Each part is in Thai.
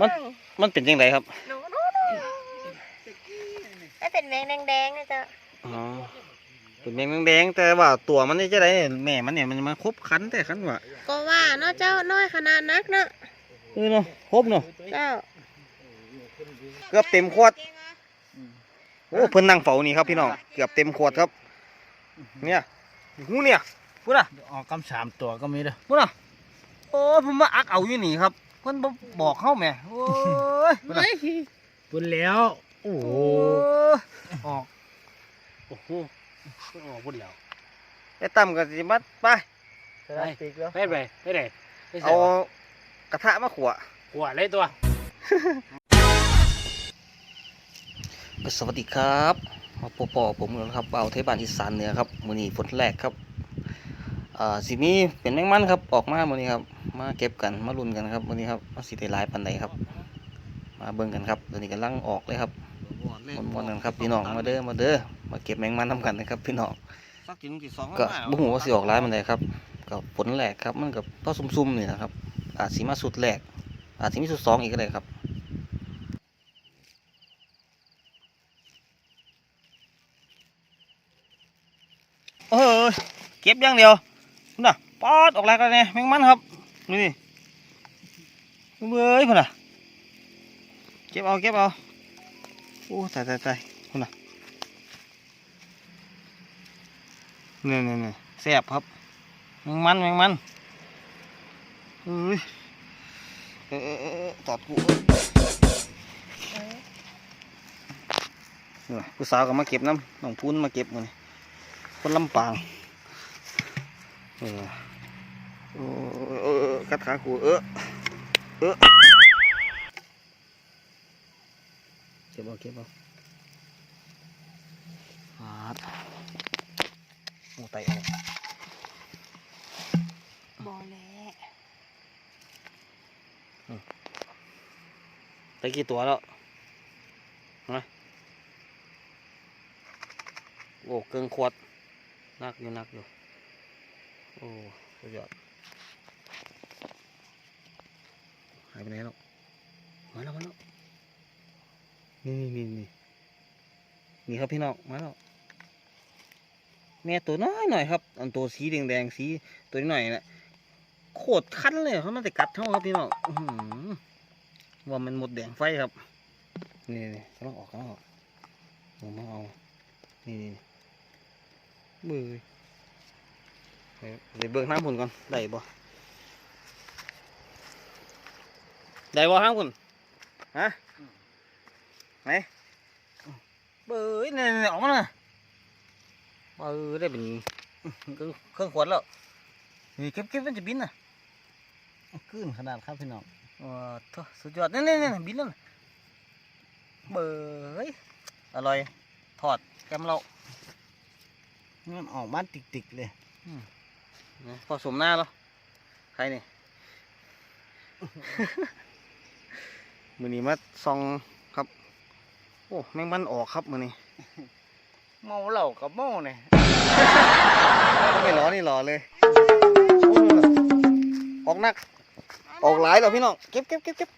มันมันเป็นยังไงครับหนูหนูหนูไม่เป็นแดงแดงๆนะจ๊ะอ๋อเป็นแมงแดงๆแต่ว่าตัวมันนี่จะได้แม่มันเนี่ยมันมาครบคันแต่คันว่ะก็ว่าเนาะเจ้าน้อยขนาดนักเนาะเออเนาะครบเนาะเจ้าเกือบเต็มขวดโอ้เพิ่นนั่งเฝ้านี่ครับพี่น้องเกือบเต็มขวดครับ เนี่ยหูเนี่ยพูดนะออกกำสามตัวก็มีเด้อพูดนะโอ้ผมมาอักเอาอยู่นี่ครับ เพิ่นบ่บอกเข้าแหม่โอ้ยพูดนะเฮ้ยปุ่นแล้วโอ้โอ้โหออกโอ้โหออกปุ่นแล้วไอ้ตั้มก็สิมัดไปไปไปไปไปไหนไปเอากระทะมาขวหัวเลยตัวก็สวัสดีครับ มาปอปอผมแล้วครับเอาเทศบาลอีสานเหนือครับมื้อนี้ฝนแรกครับอ่าสิมีเป็นแมงมันครับออกมามื้อนี้ครับ มาเก็บกันมาลุ้นกันครับมื้อนี้ครับว่าสิได้หลายปานใดครับ มาเบิ่งกันครับตอนนี้กำลังออกเลยครับมวนๆกันครับพี่น้องมาเด้อมาเด้อมาเก็บแมงมันทำกันนะครับ พี่น้องก็บ่ฮู้ว่าสิออกหลายปานใดครับก็ฝนแรกครับมันก็พอซุ่มๆนี่นะครับอาจสิมาสุดแรกอาจสิมีสุดสองอีกก็ได้ครับเออเก็บอย่างเดียวพุ่นน่ะปอดออกแล้วกันเนี่ยแมงมันครับ นี่เบ้ยพุ่นน่ะเก็บเอาเก็บเอาโอ้ตายตายตายพุ่นน่ะนี่นี่นี่ยแซ่บครับแมงมันแมงมันเอ้ยเออเออเออเออตอดกูเออผู้สาวก็มาเก็บน้ำน้องพูนมาเก็บมานี่คนลำปางเออโอ้เออเออ กัดขาขู่เออเออเก็บเอาเก็บเอาหาดโอ้ไตออกบอแหล้ไตกี่ตัวแล้วฮะโอ้เกินขวดนักอยู่นักอยู่ โอ้สุดยอดหายไปไหนแล้วมาแล้วมาแล้วนี่นี่นี่นี่นี่ครับพี่น้องมาแล้วแม่ตัวน้อยหน่อยครับอันตัวสีแดงแดงสีตัวนี้หน่อยนะโคตรคันเลยเขามันจะกัดเท่าครับพี่น้องว่ามันหมดแดงไฟครับนี่นี่กำลังออกกำลังออกผมมาเอานี่นี่มือเดี๋ยวเบิ่งทางพุ่นก่อนได้บ่ ได้บ่ทางพุ่นฮะไหนเบ้ยนี่นี่ออกมาน่ะเออได้เป็นเครื่องเครื่องขวดแล้วนี่เก็บเก็บมันจะบินน่ะขึ้นขนาดครับพี่น้องโอ้โถสุดยอดนี่นี่นี่บินแล้วน่ะเบ้ยอร่อยทอดแกมเรามันออกบ้านติกๆเลยนี่ผสมหน้าแล้วใครนี่ มือนี้มาซองครับ โอ้แมงมันออกครับมือนี้เมาเหล้ากับเมาเนี่ยไม่รอนี่รอเลยโอ้ออกหนัก ออกหลายแล้วพี่น้องเก็บเก็บเก็บเก็บ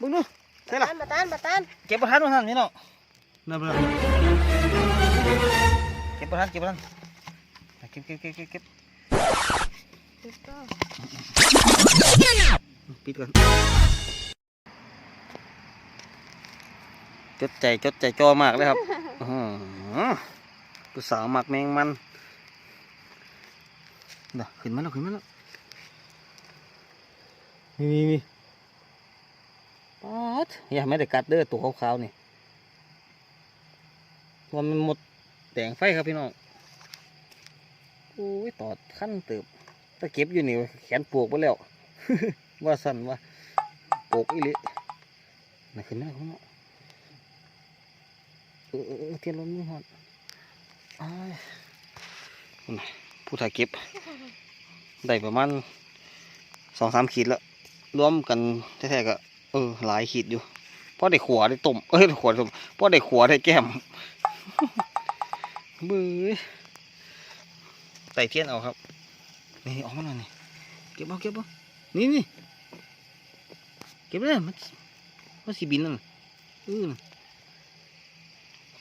มึงดูใช่มาละตานมาตานมาตานเก็บประทัดมาทันพี่น้องนั่นเป็นเก็บประทัดเก็บประทัดเก็บเก็บเก็บเก็บเก็บถูกต้องปิดก่อน จดใจจดใจจอมากเลยครับอือหือผู้สาวหมักแมงมันเดี๋ยวขึ้นมาแล้วขึ้นมาแล้วนี่นี่นี่ป๊าดอย่าไม่ได้กัดเด้อตัวขาวๆนี่ว่ามันหมดแดงไฟครับพี่น้องโอ้ยตอดขั้นเติบถ้าเก็บอยู่นี่แขนปวกไปแล้วว่าสั่นว่าปวกอีหลิน่ะขึ้นมาขึ้นมาเออ เออเออเทียนลมนี่ฮอดอ้ายนั่นน่ะผู้ถ่ายเก็บ ได้ประมาณสองสามขีดแล้วรวมกันแท้ๆก็เออหลายขีดอยู่เพราะได้ขวได้ต้มเอ้ยได้ขวดต้มเพราะได้ขวได้แก้มเบื้อไต่เทียนเอาครับ นี่ออกมาหน่อยนี่เก็บเอาเก็บเอานี่นี่เก็บเลยมันว่าสีบินนั่นอือ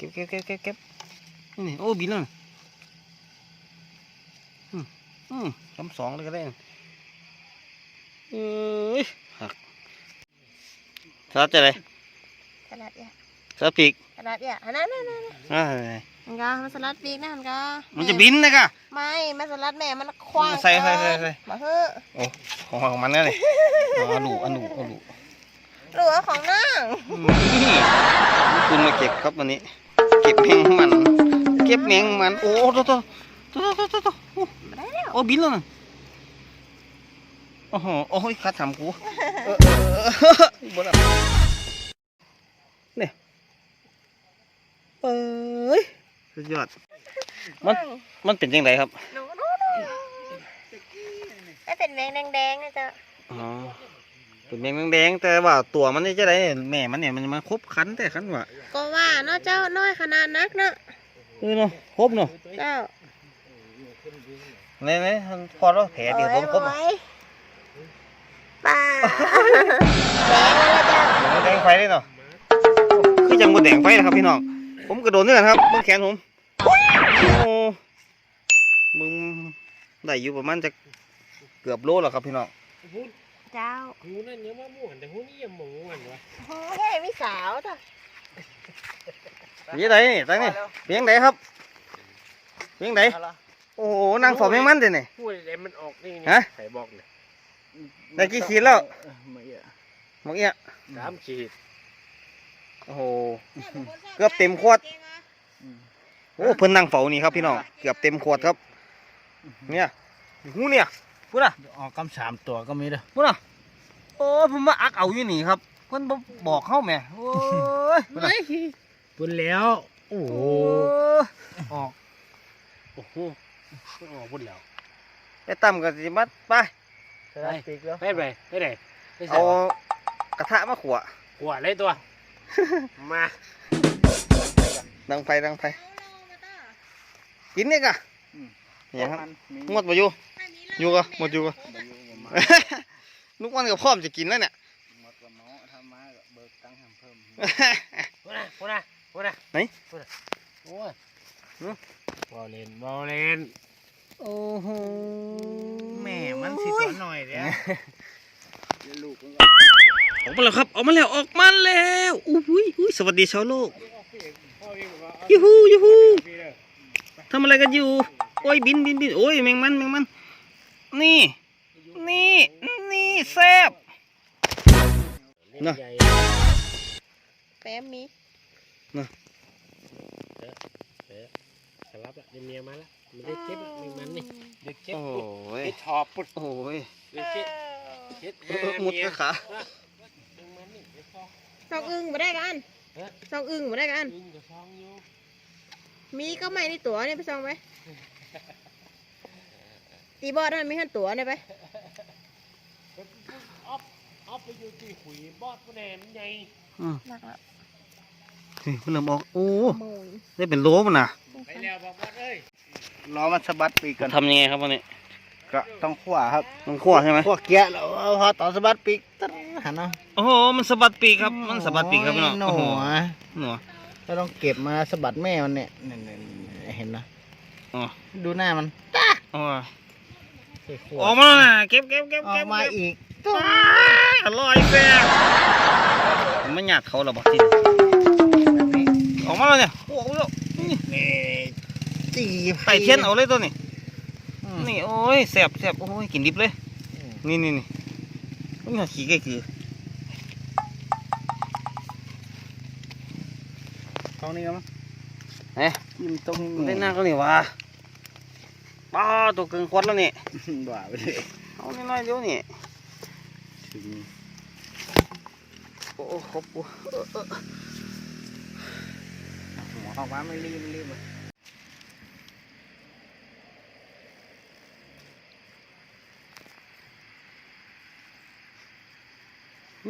ก็บเก็บเก็บเก็บเก็บนี่นี่โอ้บินนั่นอืมอืมคำสองเลยก็ได้เอ้ยหักสลัดจะไรสลัดเนี่ยสลัดปีกสลัดเนี่ยอันนั้นนั่นนั่นอ่ามันก็มันสลัดปีกนะมันก็มันจะบินนะกะไม่มันสลัดแม่มันคว้างใส่ใส่ใส่ใส่มาเฮ้อะโอ้ของของมันนั่นเลยอ๋ออันหนูอันหนูอันหนูหรือว่าของนั่งคุณมาเก็บครับวันนี้เก็บแมงมัน เก็บแมงมัน โอ้โตโตโตโตโตโตโอ้ได้แล้วโอ้บินแล้วนะโอ้โหโอ้ยขาดทำกูเออเออเออบนอะเนี่ยเอ้ยสุดยอด มัน มันเป็นยังไงครับหนูหนูหนูไม่เป็นแมงแดงๆนะจ๊ะอ๋อ เป็นแมงแดงๆแต่ว่าตัวมันนี่จะได้เนี่ยแม่มันเนี่ยมันมันครบคันแต่คันว่ะก็ว่าเนาะเจ้าน้อยขนาดนักเนาะเออเนาะครบเนาะเจ้าเนี่ยเนี่ยพอแล้วแผลเดียวผมครบเอาอะไว้ป้าแดงแล้วเจ้าแดงไฟเลยเนาะคือจังบนแดงไฟนะครับพี่น้องผมกระโดดนี่แหละครับเมื่อแขนผมโอ้มึงได้อยู่ประมาณจะเกือบโลแล้วครับพี่น้อง เจ้าหูนั่นยังว่าม่วนแต่หูนี่ยังม่วนวะโอ้ยให้พี่สาวจ้ะเป็นยังไงนี่ตั้งนี่เป็นยังไงครับเป็นยังไงโอ้โหนางฝอมแมงมันเด้นี่พูดอะไรมันออกนี่ฮะไข่บอกเนี่ยได้กี่ขีดแล้วเออไม่อะหมอกเอี้ยสามขีดโอ้โหเกือบเต็มขวดอืมโอ้เพิ่นนั่งเฝ้านี่ครับพี่น้องเกือบเต็มขวดครับ เนี่ยหูเนี่ย พูดนะออกกำสามตัวก็มีเด้อพูดนะโอ้ผมมาอักเอาอยู่นี่ครับเพิ่นบ่บอกเข้าแหม่โอ้ยพูดนะปุ่นแล้ว โอ้โหโอ้ออกโอ้โหมันออกปุ่นแล้ว ไอ้ตั้มกับสิมัดไปสลัดปีกแล้วไปไปไปไหนไปใส่เอากระทะมาขวหัวเลยตัว มาดังไฟดังไฟกินเนี่ยกะเนี่ยครับงดมาอยู่ อยู่กะหมดอยู่กะลูกมันกับพ่อมจะกินแล้วเนี่ยหมดกับหมอทำมาก็เบิกตังค์ให้เพิ่มพูดนะพูดนะพูดนะไหนพูดนะโอ้ยหือบอลเลนบอลเลนโอ้โหแม่มันสิตัวหน่อยเดียวเดี๋ยวลูกมันก็ออกมาแล้วครับออกมาแล้วออกมาแล้วอู้หูยอุ้ยสวัสดีชาวโลกยูฮูยูฮูทำอะไรกันอยู่โอ้ยบินบินบินโอ้ยแมงมันแมงมัน นี่ นี่นี่แซ่บน่ะใหญ่แป๊มมีสลับละเดี๋ยวเมียมาละมันได้เก็บละแมงมันนี่เด็กเก็บโอ้ปุ๊บยเด็กทอบปุ๊บโอ้ยเด็กเก็บเก็บเออหมดกระขาแมงมันนี่เด็กทอบซองอึ่งมาได้กันเอ๊ะซองอึ่งมาได้กันยิงกับซองอยู่มีก็ไม่ในตัวเนี่ยไปซองไป ตีบอดนั่นมีขั้นตัวเนี่ยไปออฟออฟไปอยู่ที่ขุยบอดพวกแหนมใหญ่อืมหนักละนี่มันเริ่มออกโอ้โมยได้เป็นโลมันนะไปแล้วบอกบอดเอ้ยล้อมันสะบัดปีกกันทำยังไงครับวันนี้ก็ต้องขวาครับต้องคั่วใช่ไหมขวาเกียร์แล้วเอาพอต่อสะบัดปีกตึ้งหันเนาะโอ้โหมันสะบัดปีกครับมันสะบัดปีกครับพี่น้องหนูโอ้โหอะหนูก็ต้องเก็บมาสะบัดแม่มันเนี่ยนี่ๆๆเห็นนะอ๋อดูหน้ามันอ๋อขว ออกมาแล้วนะเก็บเก็บเก็บออเก็กบมาเก็บอีกว้ายอร่อยแซ่บมันไม่หยาดเขาหรอบอกทีแบบนี้ออกมาแล้วเนี่ยโอ้โหนี่จีไต่เทียนเอาเลยตัวนี้อืมนี่โอ้ยแซ่บแซ่บโอ้ยกินดิบเลย นี่นี่นี่นี่หาขี้ไก่คือตรงนี้ก็มั้งเอ๊ะยิ้มตรงมันได้หน้าก็นี่วะ ป้าตัวเกินควดแล้วนี่ด่าไปเลยเอาน้อยๆเดียวนี่ถึงโอ้โหครบกูเออเออหัวออกมาไม่รีบไม่รีบเลย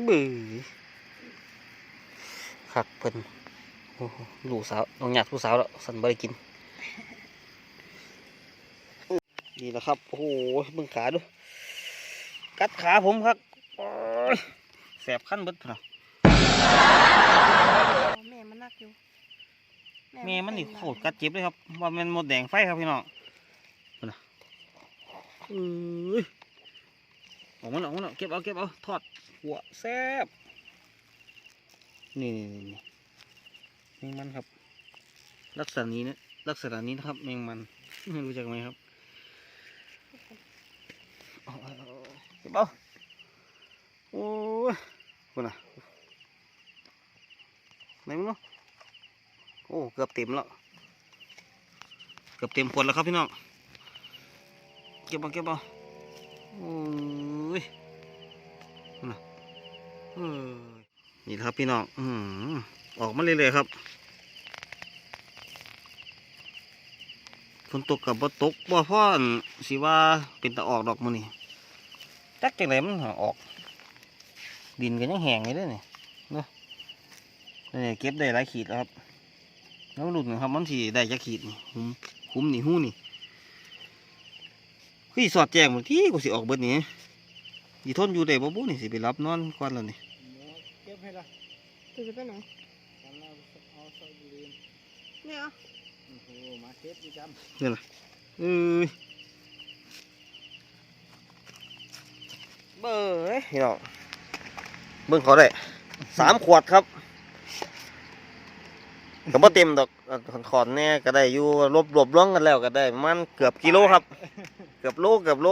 บื้อคักเพิ่นโอ้โหลูกสาวน้องหยาดผู้สาวแล้วสันบริกิน นี่แหละครับ โอ้โหเบิ่งขาดู กัดขาผมครับโอ้ยแสบขั้นเบิดพุ่นน่ะแม่มันนักอยู่แม่มันนี่โคตรกัดเจ็บเลยครับ ว่ามันหมดแดงไฟครับพี่น้องเอานะเอ้ยออกมาแล้วออกมาแล้วเก็บเอาเก็บเอาทอดหัวแซ่บนี่นี่นี่นี่แมงมันครับ ลักษณะนี้นะลักษณะนี้นะครับแมงมันไม่รู้จักไหมครับ เก็บเอาโอ้ยคุณน่ะไหนมึงเนาะโอ้เกือบเต็มแล้วเกือบเต็มขวดแล้วครับพี่น้องเก็บเอาเก็บเอาโอ้ยน่ะเอ้ยนี่นะครับพี่น้องอืมออกมาเรื่อยๆครับฝนตกกับบ่ตกบ่พ่อนสิว่าเป็นตะออกดอกมันนี่ จักจังไรมันหาออก ดินก็ยังแห้งอยู่เด้อนี่เนาะนี่เก็บได้หลายขีดแล้วครับแล้วหลุดนะครับมันสีได้จะขีดนี่คุ้มคุ้มนี่หู้นี่คือสอดแจงหมดที่กูสิออกเบิดนี่ยีทนอยู่ได้บ่บุนี่สิไปรับนอนก่อนแล้วนี่เก็บให้ละคือจะไปไหนตอนเราเอาซอยบุรีเนี่ยเหรอโอ้โหมาเก็บดีจังเอ้ย เบ้ยพี่น้องเบิ่งเขาได้สามขวดครับก็บ่เต็มดอกขอนๆแน่ก็ได้อยู่รวบรวบรวมกันแล้วก็ได้มันเกือบกิโลครับ เกือบโลเกือบโล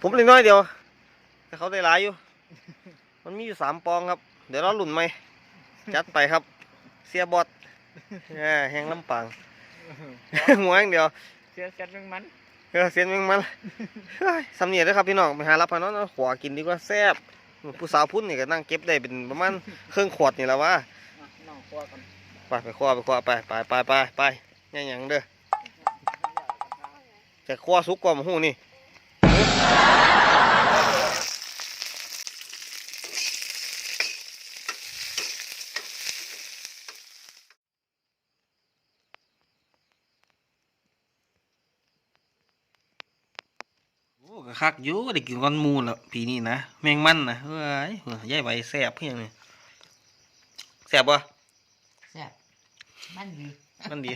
ผมเล็กน้อยเดียวแต่เขาได้หลายอยู่ มันมีอยู่สามปองครับ เดี๋ยวเราหลุนไหมจัดไปครับ เสียบอดแห้งลำปางหัวอย่างเดียวเสียกันแมงมัน เออเสียนแมงมันสำเนียงด้วยครับพี่น้องไปหารับพานอนเอาขวากินดีกว่าแซ่บผู้สาวพุ่นนี่ก็นั่งเก็บได้เป็นประมาณเครื่องขวดนี่แหละวะอะน้องครัวกันไปไปขวาไปขวาไปไปไปไปไปย่งยังเด้อจะขวาสุกกว่าหมูนี่ ก็คักอยู่ได้กินก้อนหมูแล้วปีนี้นะแมงมันนะเฮ้ยเฮ้ยยายใบแซ่บเพียงนี่แซ่บปะแซ่บมันดีมันดี